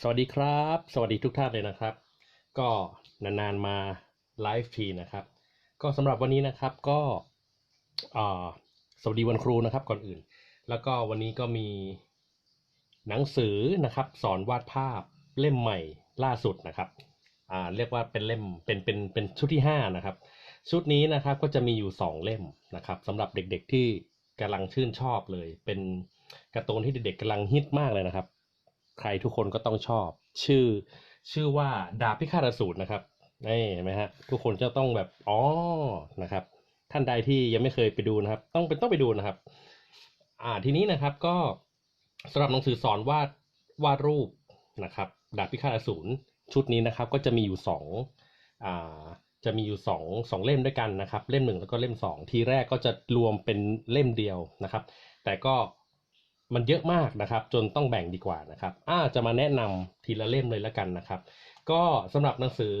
สวัสดีครับ สวัสดีทุกท่านเลยนะครับ ก็นานๆมาไลฟ์ทีนะครับ ก็สำหรับวันนี้นะครับก็สวัสดีวันครูนะครับก่อนอื่น แล้วก็วันนี้ก็มีหนังสือนะครับ สอนวาดภาพเล่มใหม่ล่าสุดนะครับเรียกว่าเป็นเล่มเป็นเป็นเป็นชุดที่ห้านะครับ ชุดนี้นะครับก็จะมีอยู่สองเล่มนะครับสำหรับเด็กๆที่กำลังชื่นชอบเลย เป็นการ์ตูนที่เด็กๆกำลังฮิตมากเลยนะครับ ใครทุกคนก็ต้องชอบ ชื่อ ชื่อว่าดาบพิฆาตอสูรนะครับนี่เห็นไหมฮะทุกคนจะต้องแบบอ๋อนะครับ ท่านใดที่ยังไม่เคยไปดูนะครับ ต้องเป็นต้องไปดูนะครับ อ่าทีนี้นะครับก็สำหรับหนังสือสอนวาดวาดรูปนะครับ ดาบพิฆาตอสูรชุดนี้นะครับ ก็จะมีอยู่สองอ่าจะมีอยู่สองสองเล่มด้วยกันนะครับ เล่มหนึ่งแล้วก็เล่มสองทีแรกก็จะรวมเป็นเล่มเดียวนะครับ แต่ก็ มันเยอะมากนะครับ จนต้องแบ่งดีกว่านะครับอ่าจะมาแนะนำทีละเล่มเลยแล้วกันนะครับ ก็สำหรับหนังสือ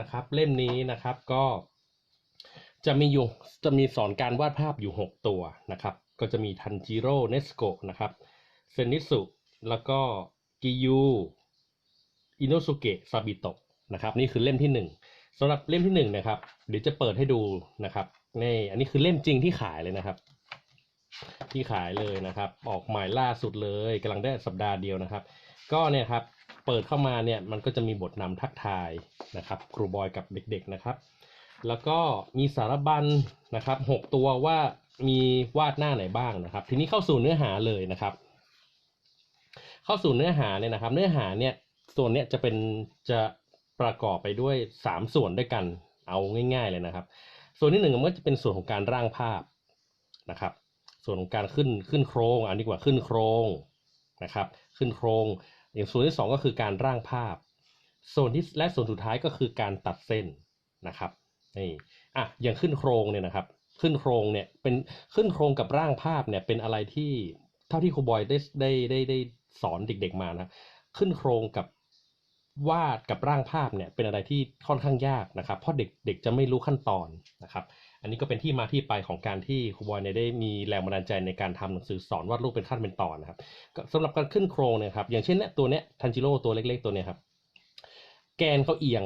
นะครับ เล่มนี้นะครับก็จะมีอยู่จะมีสอนการวาดภาพอยู่ 6 ตัวนะครับ ก็จะมีทันจิโร่เนสโกะนะครับเซนิสุแล้วก็กิยูอิโนสุเกะซาบิโตะนะครับ นี่คือเล่มที่ 1สำหรับเล่มที่1นะครับ เดี๋ยวจะเปิดให้ดูนะครับนี่อันนี้คือเล่มจริงที่ขายเลยนะครับ ที่ขายเลยนะครับ ออกใหม่ล่าสุดเลยกำลังได้สัปดาห์เดียวนะครับ ก็เนี่ยครับเปิดเข้ามาเนี่ยมันก็จะมีบทนำทักทายนะครับครูบอยกับเด็กๆนะครับ แล้วก็มีสารบัญนะครับหกตัวว่ามีวาดหน้าไหนบ้างนะครับ ทีนี้เข้าสู่เนื้อหาเลยนะครับ เข้าสู่เนื้อหาเนี่ยนะครับ เนื้อหาเนี่ยส่วนเนี้ยจะเป็นจะประกอบไปด้วยสามส่วนด้วยกันเอาง่าย ๆเลยนะครับ ส่วนที่หนึ่งมันก็จะเป็นส่วนของการร่างภาพนะครับ ส่วนของการขึ้นขึ้นโครงอันนี้กว่าขึ้นโครงนะครับ ขึ้นโครงอย่างส่วนที่สองก็คือการร่างภาพ ส่วนที่และส่วนสุดท้ายก็คือการตัดเส้นนะครับนี่อะอย่างขึ้นโครงเนี่ยนะครับ ขึ้นโครงเนี่ยเป็นขึ้นโครงกับร่างภาพเนี่ยเป็นอะไรที่เท่าที่ครูบอยได้ได้ได้ได้สอนเด็ก ๆมานะขึ้นโครงกับวาดกับร่างภาพเนี่ยเป็นอะไรที่ค่อนข้างยากนะครับ เพราะเด็กเด็กจะไม่รู้ขั้นตอนนะครับ อันนี้ก็เป็นที่มาที่ไปของการที่ครูบอยเนี่ยได้มีแรงบันดาลใจในการทำหนังสือสอนวาดรูปเป็นขั้นเป็นตอนนะครับสำหรับการขึ้นโครงเนี่ยครับอย่างเช่นเนี่ยตัวเนี้ยทันจิโร่ตัวเล็ก ๆ ตัวเนี้ยครับแกนเขาเอียง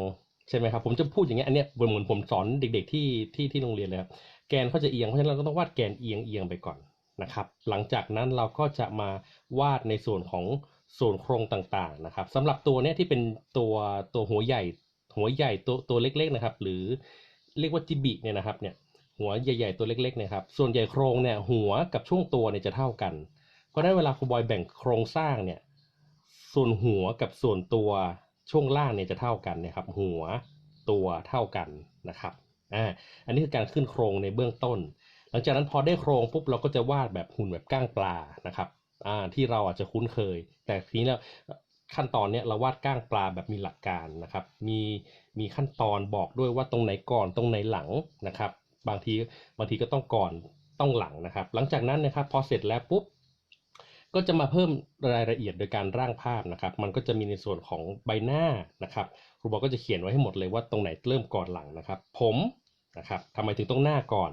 ใช่ไหมครับผมจะพูดอย่างเงี้ยอันเนี้ยเหมือนผมสอนเด็ก ๆที่ที่ที่โรงเรียนเลยครับแกนเขาจะเอียงเพราะฉะนั้นเราก็ต้องวาดแกนเอียงเอียงไปก่อนนะครับ หลังจากนั้นเราก็จะมาวาดในส่วนของส่วนโครงต่างๆนะครับสำหรับตัวเนี้ยที่เป็นตัวตัวหัวใหญ่หัวใหญ่ตัวตัวเล็กๆนะครับ หรือ เรียกว่าจิบิเนี่ยนะครับเนี่ยหัวใหญ่ๆตัวเล็กๆนะครับส่วนใหญ่โครงเนี่ยหัวกับช่วงตัวเนี่ยจะเท่ากัน เพราะฉะนั้นเวลาครูบอยแบ่งโครงสร้างเนี่ยส่วนหัวกับส่วนตัวช่วงล่างเนี่ยจะเท่ากันนะครับ หัวตัวเท่ากันนะครับอ่าอันนี้คือการขึ้นโครงในเบื้องต้น หลังจากนั้นพอได้โครงปุ๊บเราก็จะวาดแบบหุ่นแบบก้างปลานะครับอ่าที่เราอาจจะคุ้นเคย แต่ทีนี้เรา ขั้นตอนเนี้ยเราวาดก้างปลาแบบมีหลักการนะครับ มีมีขั้นตอนบอกด้วยว่าตรงไหนก่อนตรงไหนหลังนะครับ บางทีบางทีก็ต้องก่อนต้องหลังนะครับ หลังจากนั้นนะครับพอเสร็จแล้วปุ๊บก็จะมาเพิ่มรายละเอียดโดยการร่างภาพนะครับ มันก็จะมีในส่วนของใบหน้านะครับครูบอกก็จะเขียนไว้ให้หมดเลยว่าตรงไหนเริ่มก่อนหลังนะครับ ผมนะครับทำไมถึงต้องหน้าก่อน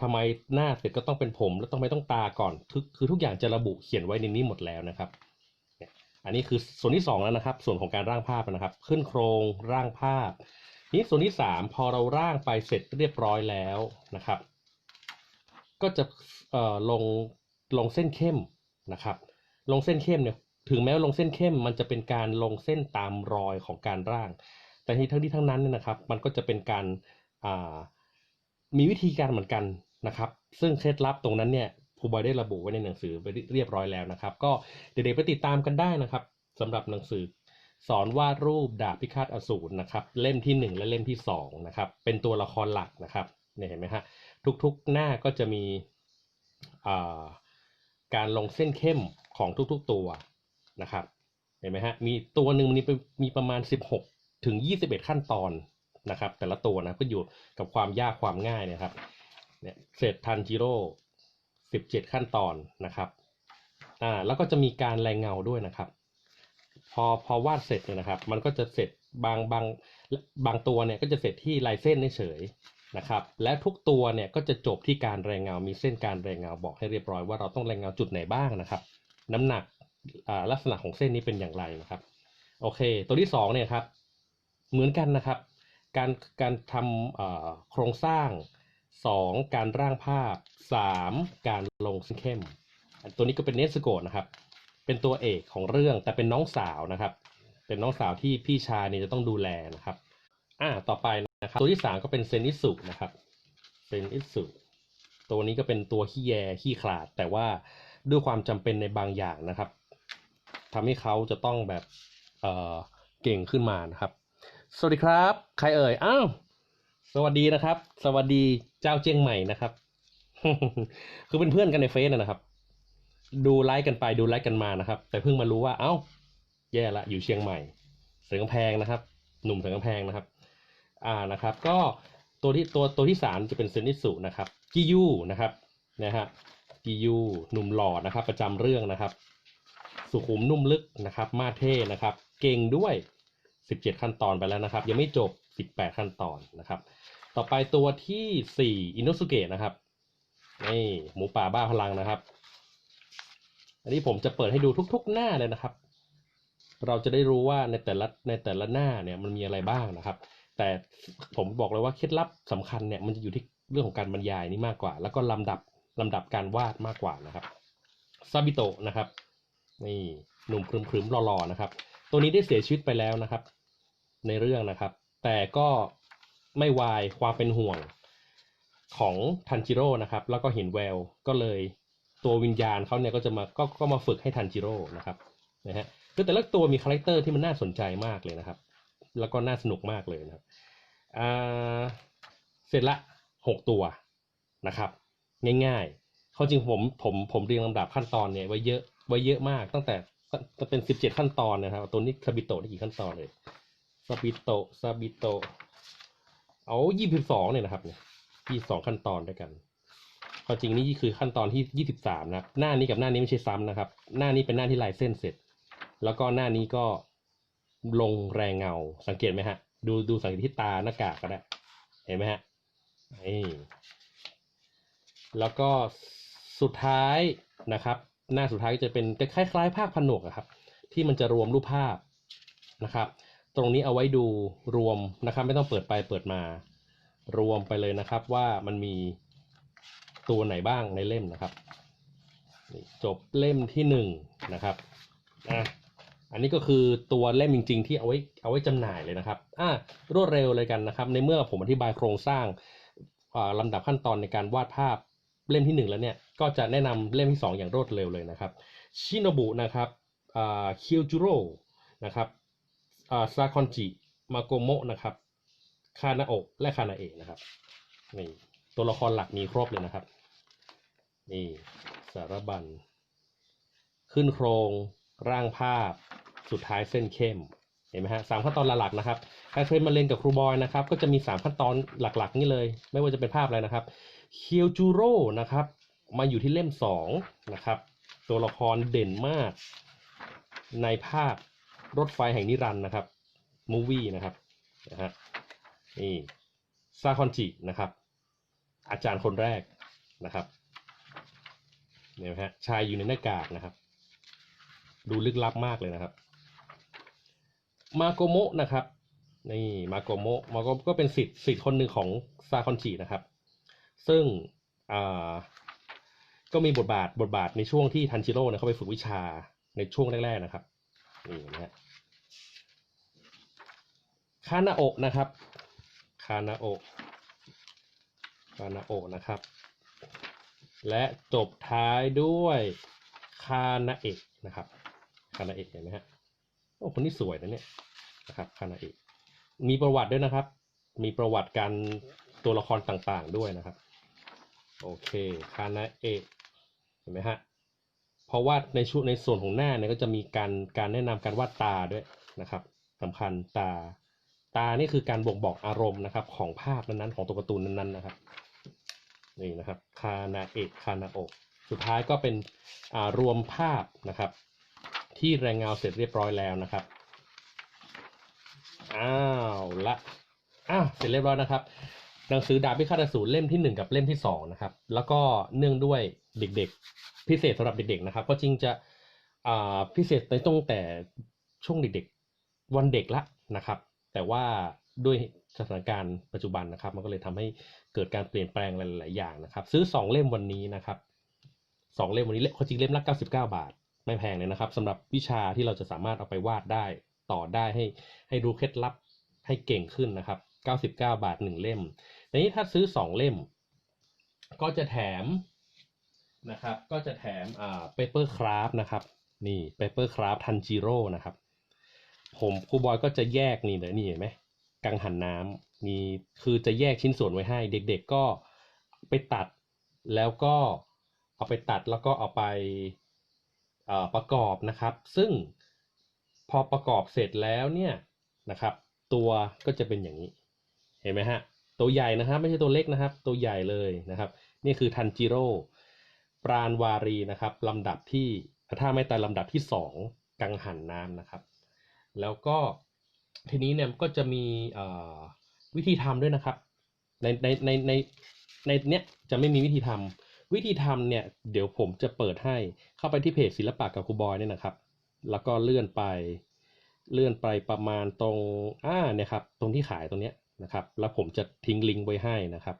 ทำไมหน้าเสร็จก็ต้องเป็นผม แล้วต้องไม่ต้องตาก่อนคือทุกอย่างจะระบุเขียนไว้ในนี้หมดแล้วนะครับ อันนี้คือส่วนที่สองแล้วนะครับ ส่วนของการร่างภาพนะครับ ขึ้นโครงร่างภาพ นี้ส่วนที่สามพอเราร่างไปเสร็จเรียบร้อยแล้วนะครับ ก็จะลงลงเส้นเข้มนะครับ ลงเส้นเข้มเนี่ยถึงแม้ว่าลงเส้นเข้มมันจะเป็นการลงเส้นตามรอยของการร่าง แต่ทีทั้งที่ทั้งนั้นเนี่ยนะครับ มันก็จะเป็นการามีวิธีการเหมือนกันนะครับ ซึ่งเคล็ดลับตรงนั้นเนี่ย ครูบอยได้ระบุไว้ในหนังสือไปเรียบร้อยแล้วนะครับ ก็เด็กๆไปติดตามกันได้นะครับสำหรับหนังสือสอนวาดรูปดาบพิฆาตอสูรนะครับ เล่มที่หนึ่งและเล่มที่สองนะครับเป็นตัวละครหลักนะครับเนี่ยเห็นไหมฮะทุกๆหน้าก็จะมีการลงเส้นเข้มของทุกๆตัวนะครับเห็นไหมฮะมีตัวหนึ่งมีมีประมาณ 16 ถึง 21 ขั้นตอนนะครับ แต่ละตัวนะก็อยู่กับความยากความง่ายนะครับเนี่ยเสร็จทันจิโร่ 17 ขั้นตอนนะครับอ่าแล้วก็จะมีการแรงเงาด้วยนะครับ พอพอวาดเสร็จเนี่ยนะครับ มันก็จะเสร็จบางบางบางตัวเนี่ยก็จะเสร็จที่ลายเส้นเฉยนะครับ และทุกตัวเนี่ยก็จะจบที่การแรงเงา มีเส้นการแรงเงาบอกให้เรียบร้อยว่าเราต้องแรงเงาจุดไหนบ้างนะครับ น้ำหนักลักษณะของเส้นนี้เป็นอย่างไรนะครับ โอเค ตัวที่สองเนี่ยครับเหมือนกันนะครับ การการทำโครงสร้าง สองการร่างภาพสามการลงเส้นเข้ม ตัวนี้ก็เป็นเนสโกะนะครับ เป็นตัวเอกของเรื่องแต่เป็นน้องสาวนะครับ เป็นน้องสาวที่พี่ชายเนี่ยจะต้องดูแลนะครับ อ่า ต่อไปนะครับ ตัวที่สามก็เป็นเซนิสุนะครับ เซนิสุ ตัวนี้ก็เป็นตัวขี้แยขี้ขลาด แต่ว่าด้วยความจำเป็นในบางอย่างนะครับทำให้เขาจะต้องแบบ เออเก่งขึ้นมานะครับ สวัสดีครับ ใครเอ่ย อ้าว สวัสดีนะครับ สวัสดี เจ้าเจียงใหม่นะครับ คือเป็นเพื่อนกันในเฟซนะนะครับ ดูไลค์กันไปดูไลค์กันมานะครับ แต่เพิ่งมารู้ว่าเอ้า แย่ละอยู่เชียงใหม่เสือกำแพงนะครับ หนุ่มเสือกำแพงนะครับ อ่านะครับ ก็ตัวที่ตัวตัวที่สามจะเป็นเซนิสุนะครับกิยูนะครับนะฮะกิยูหนุ่มหล่อนะครับ ประจำเรื่องนะครับ สุขุมนุ่มลึกนะครับ มาเท่นะครับ เก่งด้วย 17 ขั้นตอนไปแล้วนะครับ ยังไม่จบ 18 ขั้นตอนนะครับ ต่อไปตัวที่4อินโนสุเกะนะครับ นี่หมูป่าบ้าพลังนะครับ อันนี้ผมจะเปิดให้ดูทุก ๆ หน้าเลยนะครับ เราจะได้รู้ว่าในแต่ละในแต่ละหน้าเนี่ยมันมีอะไรบ้างนะครับ แต่ผมบอกเลยว่าเคล็ดลับสำคัญเนี่ยมันจะอยู่ที่เรื่องของการบรรยายนี่มากกว่า แล้วก็ลำดับลำดับการวาดมากกว่านะครับซาบิโตะนะครับ นี่หนุ่มครึมๆหล่อๆนะครับ ตัวนี้ได้เสียชีวิตไปแล้วนะครับ ในเรื่องนะครับ แต่ก็ ไม่วายความเป็นห่วงของทันจิโร่นะครับ แล้วก็เห็นแววก็เลยตัววิญญาณเขาเนี่ยก็จะมาก็ก็มาฝึกให้ทันจิโร่นะครับนะฮะคือแต่ละตัวมีคาแรคเตอร์ที่มันน่าสนใจมากเลยนะครับ แล้วก็น่าสนุกมากเลยนะครับอ่าเสร็จละหกตัวนะครับ ง่ายๆเขาจริงผมผมผมเรียงลำดับขั้นตอนเนี่ยไว้เยอะไว้เยอะมาก ตั้งแต่จะเป็นสิบเจ็ดขั้นตอนนะครับ ตัวนี้ซาบิโตะได้กี่ขั้นตอนเลยซาบิโตะซาบิโตะ เอายี่สิบสองเนี่ยนะครับเนี่ยยี่สองขั้นตอนด้วยกันความจริงนี่คือขั้นตอนที่ยี่สิบสามนะครับหน้านี้กับหน้านี้ไม่ใช่ซ้ำนะครับ หน้านี้เป็นหน้าที่ลายเส้นเสร็จ แล้วก็หน้านี้ก็ลงแรงเงาสังเกตไหมฮะ ดูดูสังเกตที่ตาหน้ากากก็ได้เห็นไหมฮะนี่แล้วก็สุดท้ายนะครับ หน้าสุดท้ายจะเป็นคล้ายๆภาคผนวกอะครับ ที่มันจะรวมรูปภาพนะครับ ตรงนี้เอาไว้ดูรวมนะครับ ไม่ต้องเปิดไปเปิดมา รวมไปเลยนะครับว่ามันมีตัวไหนบ้างในเล่มนะครับจบเล่มที่หนึ่งนะครับอะอันนี้ก็คือตัวเล่มจริง ๆ ที่เอาไว้เอาไว้จำหน่ายเลยนะครับอะรวดเร็วเลยกันนะครับ ในเมื่อผมอธิบายโครงสร้างอ่าลำดับขั้นตอนในการวาดภาพเล่มที่หนึ่งแล้วเนี่ย ก็จะแนะนำเล่มที่สองอย่างรวดเร็วเลยนะครับ ชิโนบุนะครับคิวจูโร่นะครับ ซาคอนจิมาโกโมะนะครับคานาโอและคานาเอะนะครับนี่ตัวละครหลักมีครบเลยนะครับ นี่สารบัญ ขึ้นโครงร่างภาพสุดท้ายเส้นเข้มเห็นไหมฮะสามขั้นตอนหลักๆนะครับใครเคยมาเรียนกับครูบอยนะครับ ก็จะมีสามขั้นตอนหลักๆ นี่เลย ไม่ว่าจะเป็นภาพอะไรนะครับเคียวจูโร่นะครับ มาอยู่ที่เล่มสองนะครับ ตัวละครเด่นมากในภาค รถไฟแห่งนิรันดร์นะครับมูวี่นะครับนะฮะนี่ซาคอนจินะครับ อาจารย์คนแรกนะครับเนี่ยนะฮะชายอยู่ในหน้ากากนะครับ ดูลึกลับมากเลยนะครับ มาโกโมะนะครับนี่มาโกโมะมาโกก็เป็นสิทธิ์สิทธิ์คนหนึ่งของซาคอนจินะครับ ซึ่งอ่าก็มีบทบาทบทบาทในช่วงที่ทันจิโร่เนี่ยเขาไปฝึกวิชาในช่วงแรกๆนะครับ นี่นะฮะคานาโอนะครับคานาโอคานาโอนะครับ และจบท้ายด้วยคานาเอะนะครับคานาเอะเห็นไหมฮะโอ้คนนี้สวยนะเนี่ยนะครับคานาเอะมีประวัติด้วยนะครับ มีประวัติการตัวละครต่างๆด้วยนะครับ โอเคคานาเอะเห็นไหมฮะ เพราะว่าในช่วในส่วนของหน้าเนี่ยก็จะมีการการแนะนำการวาดตาด้วยนะครับสำคัญตา ตานี่คือการบ่งบอกอารมณ์นะครับ ของภาพนั้นๆของตัวการ์ตูนนั้นๆนะครับนี่นะครับคานาเอะคานาโอะสุดท้ายก็เป็นอ่ารวมภาพนะครับ ที่แรงเงาเสร็จเรียบร้อยแล้วนะครับอ้าวละอ้าวเสร็จเรียบร้อยนะครับ หนังสือดาบพิฆาตอสูรเล่มที่หนึ่งกับเล่มที่สองนะครับ แล้วก็เนื่องด้วยเด็กๆ พิเศษสำหรับเด็กๆนะครับ ก็จริงจะอ่าพิเศษในตั้งแต่ช่วงเด็กๆวันเด็กละนะครับ แต่ว่าด้วยสถานการณ์ปัจจุบันนะครับ มันก็เลยทำให้เกิดการเปลี่ยนแปลงหลายๆอย่างนะครับ ซื้อสองเล่มวันนี้นะครับสองเล่มวันนี้เล่มจริงเล่มละ99 บาท ไม่แพงเลยนะครับสำหรับวิชาที่เราจะสามารถเอาไปวาดได้ต่อได้ให้ให้รู้เคล็ดลับให้เก่งขึ้นนะครับ 99 บาทหนึ่งเล่ม ในนี้ถ้าซื้อสองเล่ม ก็จะแถมนะครับ ก็จะแถมอ่าเปเปอร์คราฟนะครับ นี่เปเปอร์คราฟทันจิโร่นะครับ ผมครูบอยก็จะแยกนี่เดี๋ยวนี่เห็นไหมกังหันน้ำมีคือจะแยกชิ้นส่วนไว้ให้ เด็กๆก็ไปตัดแล้วก็เอาไปตัดแล้วก็เอาไปประกอบนะครับ ซึ่งพอประกอบเสร็จแล้วเนี่ยนะครับ ตัวก็จะเป็นอย่างนี้ เห็นไหมฮะ ตัวใหญ่นะครับไม่ใช่ตัวเล็กนะครับ ตัวใหญ่เลยนะครับ นี่คือทันจิโร่ปราณวารีนะครับลำดับที่ถ้าไม่ตายลำดับที่สองกังหันน้ำนะครับ แล้วก็ทีนี้เนี่ยก็จะมีวิธีทำด้วยนะครับ ในในในในในเนี้ยจะไม่มีวิธีทำวิธีทำเนี่ยเดี๋ยวผมจะเปิดให้เข้าไปที่เพจศิลปะกับครูบอยเนี่ยนะครับ แล้วก็เลื่อนไปเลื่อนไปประมาณตรงอ่าเนี่ยครับตรงที่ขายตรงเนี้ย นะครับ แล้วผมจะทิ้งลิงก์ไว้ให้นะครับ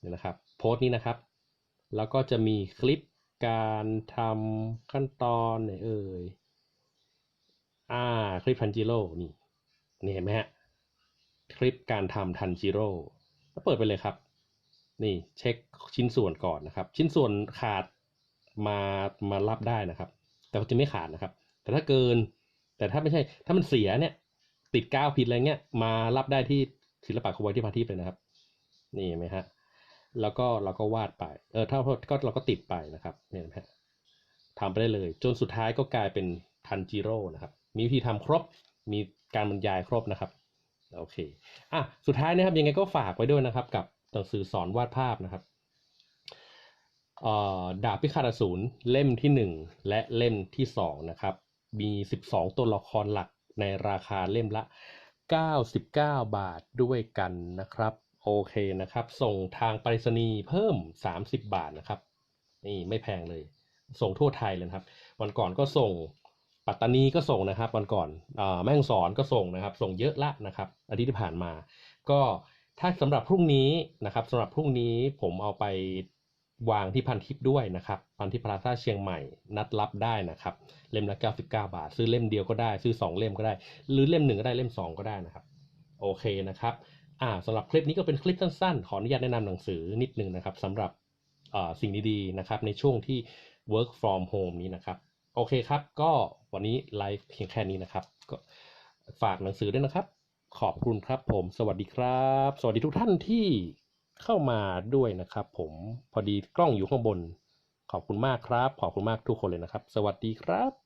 เนี่ยนะครับโพสต์นี้นะครับ แล้วก็จะมีคลิปการทำขั้นตอนไหนเอ่ยอ่าคลิปทันจิโร่นี่นี่เห็นไหมฮะคลิปการทำทันจิโร่แล้วเปิดไปเลยครับ นี่เช็คชิ้นส่วนก่อนนะครับ ชิ้นส่วนขาดมามารับได้นะครับ แต่จะไม่ขาดนะครับ แต่ถ้าเกิน แต่ถ้าไม่ใช่ถ้ามันเสียเนี่ย ติดก้าวผิดอะไรเงี้ยมารับได้ที่ ศิลปะคบอยที่พาทิพย์เลยนะครับ นี่เห็นไหมฮะแล้วก็เราก็วาดไปเออถ้าก็เราก็ติดไปนะครับเนี่ยนไหมฮะทำไปได้เลย จนสุดท้ายก็กลายเป็นทันจิโร่นะครับ มีวิธีทำครบมีการบรรยายครบนะครับโอเคอะสุดท้ายนะครับยังไงก็ฝากไว้ด้วยนะครับกับหนังสือสอนวาดภาพนะครับเอ่อดาบพิฆาตอสูรเล่มที่หนึ่งและเล่มที่สองนะครับมีสิบสองตัวละครหลักในราคาเล่มละ 99 บาทด้วยกันนะครับ โอเคนะครับ ส่งทางไปรษณีย์เพิ่ม 30 บาทนะครับ นี่ไม่แพงเลย ส่งทั่วไทยเลยครับ วันก่อนก็ส่งปัตตานีก็ส่งนะครับ วันก่อนอแม่ฮ่องสอนก็ส่งนะครับ ส่งเยอะละนะครับอาทิตย์ที่ผ่านมา ก็ถ้าสำหรับพรุ่งนี้นะครับสำหรับพรุ่งนี้ผมเอาไป วางที่พันทิปด้วยนะครับ พันทิปพลาซ่าเชียงใหม่ นัดรับได้นะครับ เล่มละ 99 บาท ซื้อเล่มเดียวก็ได้ ซื้อ 2 เล่มก็ได้ หรือเล่มหนึ่งก็ได้ เล่ม 2 ก็ได้นะครับ โอเคนะครับ อ่าสำหรับคลิปนี้ก็เป็นคลิปสั้นๆ ขออนุญาตแนะนำหนังสือนิดนึงนะครับสำหรับอ่าสิ่งดีๆนะครับในช่วงที่ work from home นี้นะครับ โอเคครับ ก็วันนี้ไลฟ์เพียงแค่นี้นะครับ ก็ฝากหนังสือด้วยนะครับ ขอบคุณครับผม สวัสดีครับ สวัสดีทุกท่านที่ เข้ามาด้วยนะครับผมพอดีกล้องอยู่ข้างบน ขอบคุณมากครับ ขอบคุณมากทุกคนเลยนะครับ สวัสดีครับ